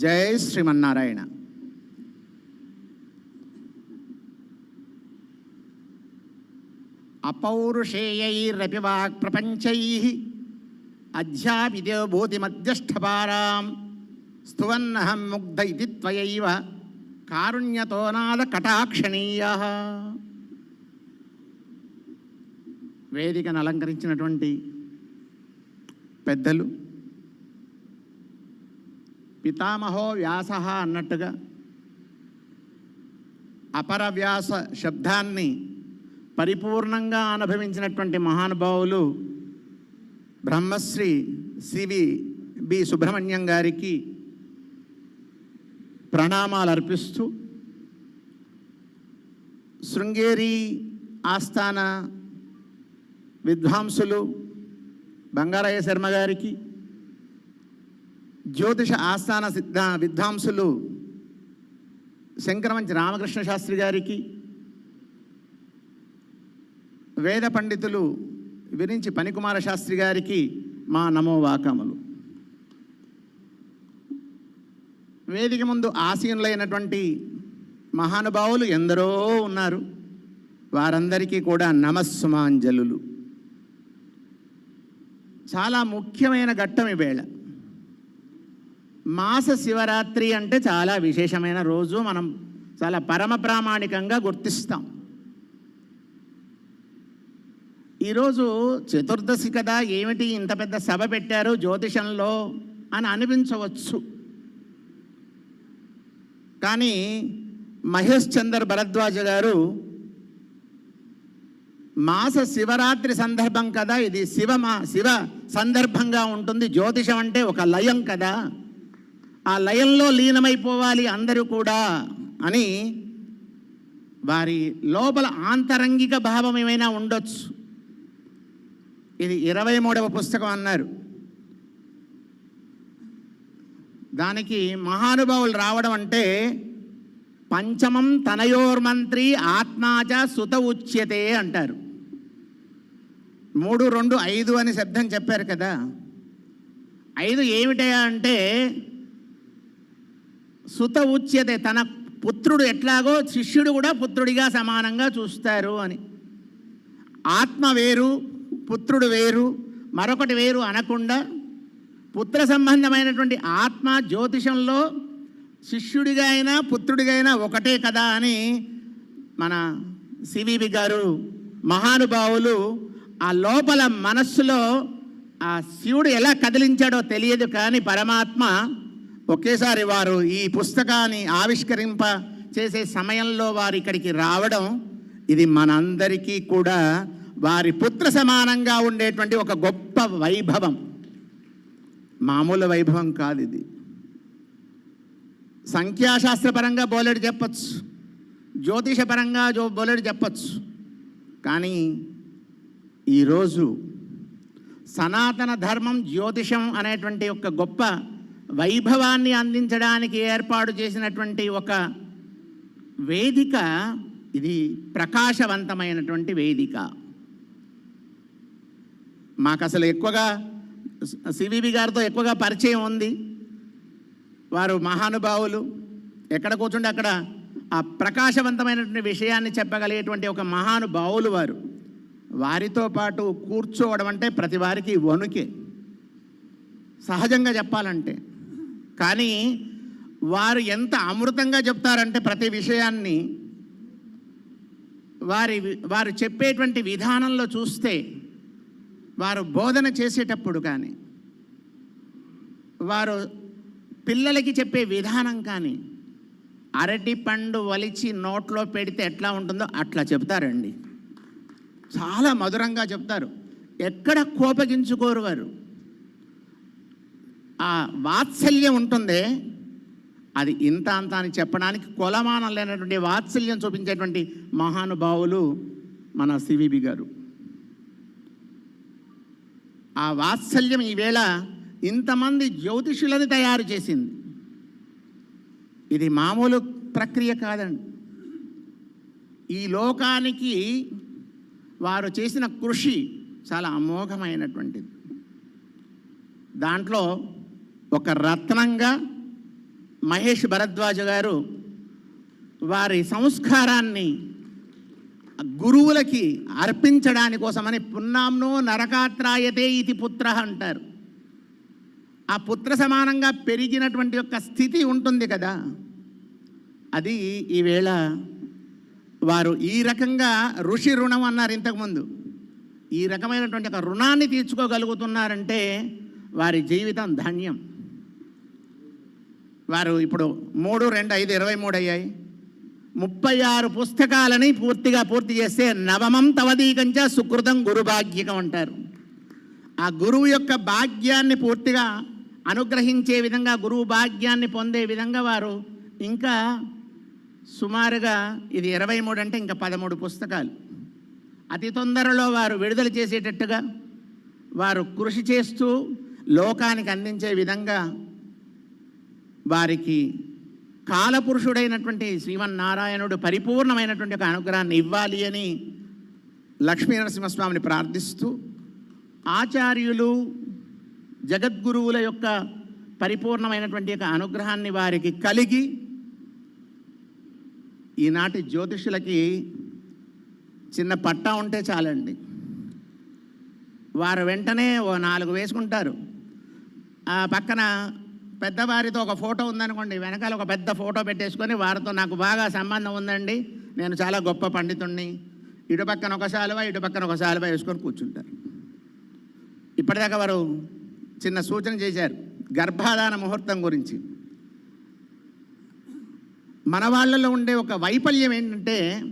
జై శ్రీమన్నారాయణ. అపౌరుషేయైరపి వాక్ ప్రపంచై అధ్యాపితో భూతిమధ్యస్థపారాం స్తువన్నహం ముగ్ధ ఇది త్వయైవ కారుణ్యతోనాద కటాక్షణీయ వేదికను అలంకరించినటువంటి పెద్దలు పితామహో వ్యాస అన్నట్టుగా అపర వ్యాస శబ్దాన్ని పరిపూర్ణంగా అనుభవించినటువంటి మహానుభావులు బ్రహ్మశ్రీ సివి బి సుబ్రహ్మణ్యం గారికి ప్రణామాలు అర్పిస్తూ శృంగేరి ఆస్థాన విద్వాంసులు బంగారయ్య శర్మ గారికి జ్యోతిష ఆస్థాన సిద్ధ విద్వాంసులు శంకరమంచి రామకృష్ణ శాస్త్రి గారికి వేద పండితులు విరించి పనికుమార శాస్త్రి గారికి మా నమో వాకములు. వేదిక ముందు ఆసీనులైనటువంటి మహానుభావులు ఎందరో ఉన్నారు. వారందరికీ కూడా నమస్సుమాంజలులు. చాలా ముఖ్యమైన ఘట్టం ఈ వేళ. మాస శివరాత్రి అంటే చాలా విశేషమైన రోజు. మనం చాలా పరమ ప్రామాణికంగా గుర్తిస్తాం. ఈరోజు చతుర్దశి కదా ఏమిటి ఇంత పెద్ద సభ పెట్టారు జ్యోతిషంలో అని అనిపించవచ్చు. కానీ మహేష్ చందర్ భరద్వాజ గారు మాస శివరాత్రి సందర్భం కదా ఇది శివ మా శివ సందర్భంగా ఉంటుంది. జ్యోతిషం అంటే ఒక లయం కదా. ఆ లయంలో లీనమైపోవాలి అందరూ కూడా అని వారి లోపల ఆంతరంగిక భావం ఏమైనా ఉండొచ్చు. ఇది ఇరవై మూడవ పుస్తకం అన్నారు. దానికి మహానుభావులు రావడం అంటే పంచమం తనయోర్మంత్రి ఆత్మాచ సుత ఉచ్యతే అంటారు. మూడు రెండు ఐదు అని శబ్దం చెప్పారు కదా. ఐదు ఏమిటయా అంటే సుత ఉచ్యతే తన పుత్రుడు ఎట్లాగో శిష్యుడు కూడా పుత్రుడిగా సమానంగా చూస్తారు అని. ఆత్మ వేరు పుత్రుడు వేరు మరొకటి వేరు అనకుండా పుత్ర సంబంధమైనటువంటి ఆత్మ జ్యోతిషంలో శిష్యుడిగా అయినా పుత్రుడిగా అయినా ఒకటే కదా అని మన సివివి గారు మహానుభావులు ఆ లోపల మనస్సులో ఆ శివుడు ఎలా కదిలించాడో తెలియదు కానీ పరమాత్మ ఒకేసారి వారు ఈ పుస్తకాన్ని ఆవిష్కరింప చేసే సమయంలో వారు ఇక్కడికి రావడం ఇది మనందరికీ కూడా వారి పుత్ర సమానంగా ఉండేటువంటి ఒక గొప్ప వైభవం. మామూలు వైభవం కాదు ఇది. సంఖ్యాశాస్త్రపరంగా బోలెడు చెప్పచ్చు. జ్యోతిషపరంగా జో బోలెడు చెప్పచ్చు. కానీ ఈరోజు సనాతన ధర్మం జ్యోతిషం అనేటువంటి ఒక గొప్ప వైభవాన్ని అందించడానికి ఏర్పాటు చేసినటువంటి ఒక వేదిక ఇది ప్రకాశవంతమైనటువంటి వేదిక. మాకు అసలు ఎక్కువగా సివివి గారితో ఎక్కువగా పరిచయం ఉంది. వారు మహానుభావులు. ఎక్కడ కూర్చుంటే అక్కడ ఆ ప్రకాశవంతమైనటువంటి విషయాన్ని చెప్పగలిగేటువంటి ఒక మహానుభావులు వారు. వారితో పాటు కూర్చోవడం అంటే ప్రతి వారికి వణుకే. సహజంగా చెప్పాలంటే. కానీ వారు ఎంత అమృతంగా చెప్తారంటే ప్రతి విషయాన్ని వారి వారు చెప్పేటువంటి విధానంలో చూస్తే వారు బోధన చేసేటప్పుడు కానీ వారు పిల్లలకి చెప్పే విధానం కానీ అరటి పండు వలిచి నోట్లో పెడితే ఎట్లా ఉంటుందో అట్లా చెప్తారండి. చాలా మధురంగా చెప్తారు. ఎక్కడ కోపగించుకోరు వారు. ఆ వాత్సల్యం ఉంటుంది. అది ఇంత అంత అని చెప్పడానికి కొలమానం లేనటువంటి వాత్సల్యం చూపించేటువంటి మహానుభావులు మన సివిబి గారు. ఆ వాత్సల్యం ఈవేళ ఇంతమంది జ్యోతిషులని తయారు చేసింది. ఇది మామూలు ప్రక్రియ కాదండి. ఈ లోకానికి వారు చేసిన కృషి చాలా అమోఘమైనటువంటిది. దాంట్లో ఒక రత్నంగా మహేష్ భరద్వాజ గారు వారి సంస్కారాన్ని గురువులకి అర్పించడాని కోసమని పున్నాంనో నరకాత్రాయతే ఇది పుత్ర అంటారు. ఆ పుత్ర సమానంగా పెరిగినటువంటి యొక్క స్థితి ఉంటుంది కదా. అది ఈవేళ వారు ఈ రకంగా ఋషి రుణం అన్నారు ఇంతకుముందు ఈ రకమైనటువంటి ఒక రుణాన్ని తీర్చుకోగలుగుతున్నారంటే వారి జీవితం ధన్యం. వారు ఇప్పుడు మూడు రెండు ఐదు ఇరవై మూడు అయ్యాయి. ముప్పై ఆరు పుస్తకాలని పూర్తిగా పూర్తి చేస్తే నవమం తవదీకంచ సుకృతం గురుభాగ్యకం అంటారు. ఆ గురువు యొక్క భాగ్యాన్ని పూర్తిగా అనుగ్రహించే విధంగా గురువు భాగ్యాన్ని పొందే విధంగా వారు ఇంకా సుమారుగా ఇది ఇరవై మూడు అంటే ఇంకా పదమూడు పుస్తకాలు. అతి తొందరలో వారు విడుదల చేసేటట్టుగా వారు కృషి చేస్తూ లోకానికి అందించే విధంగా వారికి కాలపురుషుడైనటువంటి శ్రీమన్నారాయణుడు పరిపూర్ణమైనటువంటి ఒక అనుగ్రహాన్ని ఇవ్వాలి అని లక్ష్మీ నరసింహస్వామిని ప్రార్థిస్తూ ఆచార్యులు జగద్గురువుల యొక్క పరిపూర్ణమైనటువంటి యొక్క అనుగ్రహాన్ని వారికి కలిగి ఈనాటి జ్యోతిషులకి చిన్న పట్టా ఉంటే చాలండి. వారు వెంటనే ఓ నాలుగు వేసుకుంటారు. ఆ పక్కన పెద్దవారితో ఒక ఫోటో ఉందనుకోండి వెనకాల ఒక పెద్ద ఫోటో పెట్టేసుకొని వారితో నాకు బాగా సంబంధం ఉందండి. నేను చాలా గొప్ప పండితుణ్ణి. ఇటు పక్కన ఒక శాలువ ఇటు పక్కన ఒక శాలువ వేసుకొని కూర్చుంటారు. ఇప్పటిదాకా వారు చిన్న సూచన చేశారు గర్భాధాన ముహూర్తం గురించి. మన వాళ్ళలో ఉండే ఒక వైఫల్యం ఏంటంటే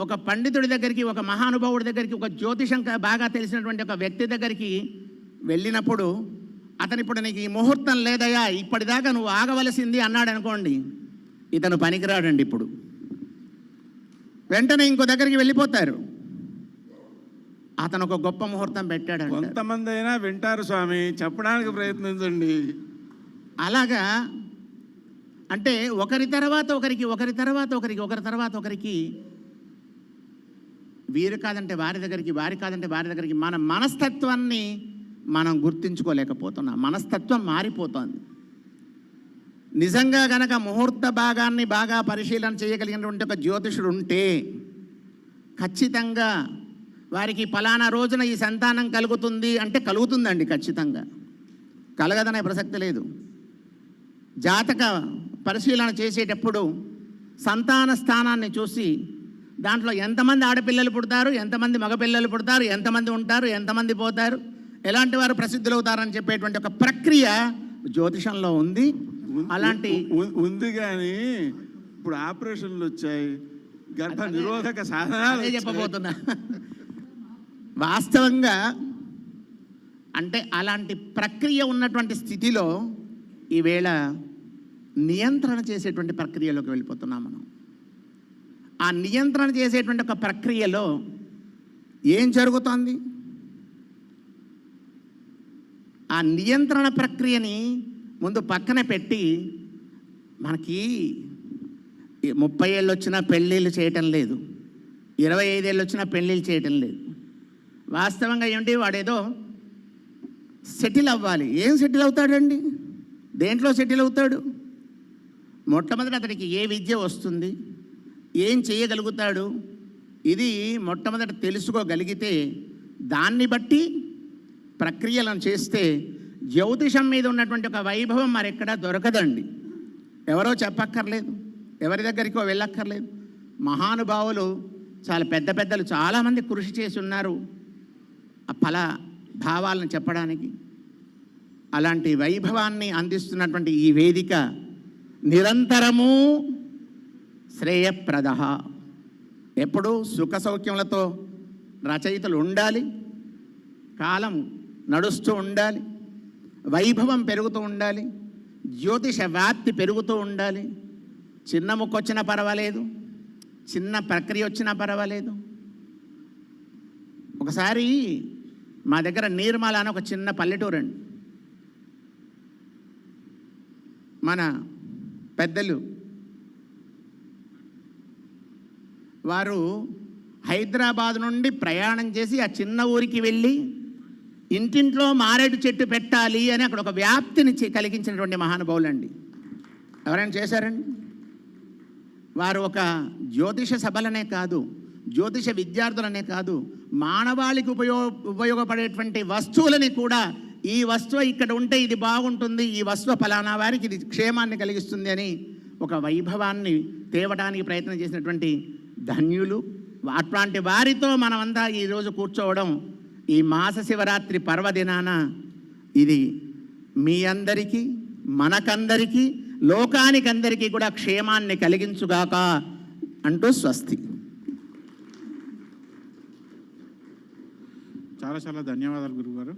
ఒక పండితుడి దగ్గరికి ఒక మహానుభావుడి దగ్గరికి ఒక జ్యోతిషం బాగా తెలిసినటువంటి ఒక వ్యక్తి దగ్గరికి వెళ్ళినప్పుడు అతను ఇప్పుడు నీకు ఈ ముహూర్తం లేదయ్యా ఇప్పటిదాకా నువ్వు ఆగవలసింది అన్నాడు అనుకోండి ఇతను పనికిరాడండి ఇప్పుడు. వెంటనే ఇంకో దగ్గరికి వెళ్ళిపోతారు. అతను ఒక గొప్ప ముహూర్తం పెట్టాడు కొంతమంది అయినా వింటారు స్వామి చెప్పడానికి ప్రయత్నించండి. అలాగా? అంటే ఒకరి తర్వాత ఒకరికి ఒకరి తర్వాత ఒకరికి ఒకరి తర్వాత ఒకరికి వీరు కాదంటే వారి దగ్గరికి వారి కాదంటే వారి దగ్గరికి మన మనస్తత్వాన్ని మనం గుర్తించుకోలేకపోతున్నాం. మనస్తత్వం మారిపోతోంది. నిజంగా గనక ముహూర్త భాగాన్ని బాగా పరిశీలన చేయగలిగినటువంటి ఒక జ్యోతిషుడు ఉంటే ఖచ్చితంగా వారికి ఫలానా రోజున ఈ సంతానం కలుగుతుంది అంటే కలుగుతుందండి ఖచ్చితంగా. కలగదనే ప్రసక్తి లేదు. జాతక పరిశీలన చేసేటప్పుడు సంతాన స్థానాన్ని చూసి దాంట్లో ఎంతమంది ఆడపిల్లలు పుడతారు ఎంతమంది మగపిల్లలు పుడతారు ఎంతమంది ఉంటారు ఎంతమంది పోతారు ఎలాంటి వారు ప్రసిద్ధులు అవుతారని చెప్పేటువంటి ఒక ప్రక్రియ జ్యోతిషంలో ఉంది. అలాంటి ఉంది కానీ ఇప్పుడు ఆపరేషన్లు వచ్చాయి. గర్భ నిరోధక సాధనాలు. చెప్పబోతున్నా. వాస్తవంగా అంటే అలాంటి ప్రక్రియ ఉన్నటువంటి స్థితిలో ఈవేళ నియంత్రణ చేసేటువంటి ప్రక్రియలోకి వెళ్ళిపోతున్నాం మనం. ఆ నియంత్రణ చేసేటువంటి ఒక ప్రక్రియలో ఏం జరుగుతోంది? ఆ నియంత్రణ ప్రక్రియని ముందు పక్కన పెట్టి మనకి ముప్పై ఏళ్ళు వచ్చినా పెళ్ళిళ్ళు చేయటం లేదు. ఇరవై ఐదేళ్ళు వచ్చినా పెళ్ళిళ్ళు చేయటం లేదు. వాస్తవంగా ఏమిటి? వాడేదో సెటిల్ అవ్వాలి. ఏం సెటిల్ అవుతాడండి? దేంట్లో సెటిల్ అవుతాడు? మొట్టమొదటి అతనికి ఏ విద్య వస్తుంది? ఏం చేయగలుగుతాడు? ఇది మొట్టమొదట తెలుసుకోగలిగితే దాన్ని బట్టి ప్రక్రియలను చేస్తే జ్యోతిషం మీద ఉన్నటువంటి ఒక వైభవం మరెక్కడా దొరకదండి. ఎవరో చెప్పక్కర్లేదు ఎవరి దగ్గరికో వెళ్ళక్కర్లేదు. మహానుభావులు చాలా పెద్ద పెద్దలు చాలామంది కృషి చేసి ఉన్నారు ఆ ఫల భావాలను చెప్పడానికి. అలాంటి వైభవాన్ని అందిస్తున్నటువంటి ఈ వేదిక నిరంతరము శ్రేయప్రద. ఎప్పుడూ సుఖ సౌఖ్యములతో రచయితలు ఉండాలి. కాలం నడుస్తూ ఉండాలి. వైభవం పెరుగుతూ ఉండాలి. జ్యోతిష వ్యాప్తి పెరుగుతూ ఉండాలి. చిన్న ముక్క వచ్చినా పర్వాలేదు. చిన్న ప్రక్రియ వచ్చినా పర్వాలేదు. ఒకసారి మా దగ్గర నీర్మాల అని ఒక చిన్న పల్లెటూరు అండి. మన పెద్దలు. వారు హైదరాబాద్ నుండి ప్రయాణం చేసి ఆ చిన్న ఊరికి వెళ్ళి ఇంటింట్లో మారేడు చెట్టు పెట్టాలి అని అక్కడ ఒక వ్యాప్తిని కలిగించినటువంటి మహానుభావులండి. ఎవరైనా చేశారండి? వారు ఒక జ్యోతిష సభలనే కాదు జ్యోతిష విద్యార్థులనే కాదు మానవాళికి ఉపయోగ ఉపయోగపడేటువంటి వస్తువులని కూడా ఈ వస్తువు ఇక్కడ ఉంటే ఇది బాగుంటుంది ఈ వస్తువు ఫలానా వారికి ఇది క్షేమాన్ని కలిగిస్తుంది అని ఒక వైభవాన్ని తేవడానికి ప్రయత్నం చేసినటువంటి ధన్యులు. అట్లాంటి వారితో మనమంతా ఈరోజు కూర్చోవడం ఈ మాస శివరాత్రి పర్వదినాన ఇది మీ అందరికీ మనకందరికీ లోకానికందరికీ కూడా క్షేమాన్ని కలిగించుగాక అంటూ స్వస్తి. చాలా చాలా ధన్యవాదాలు గురుగారు.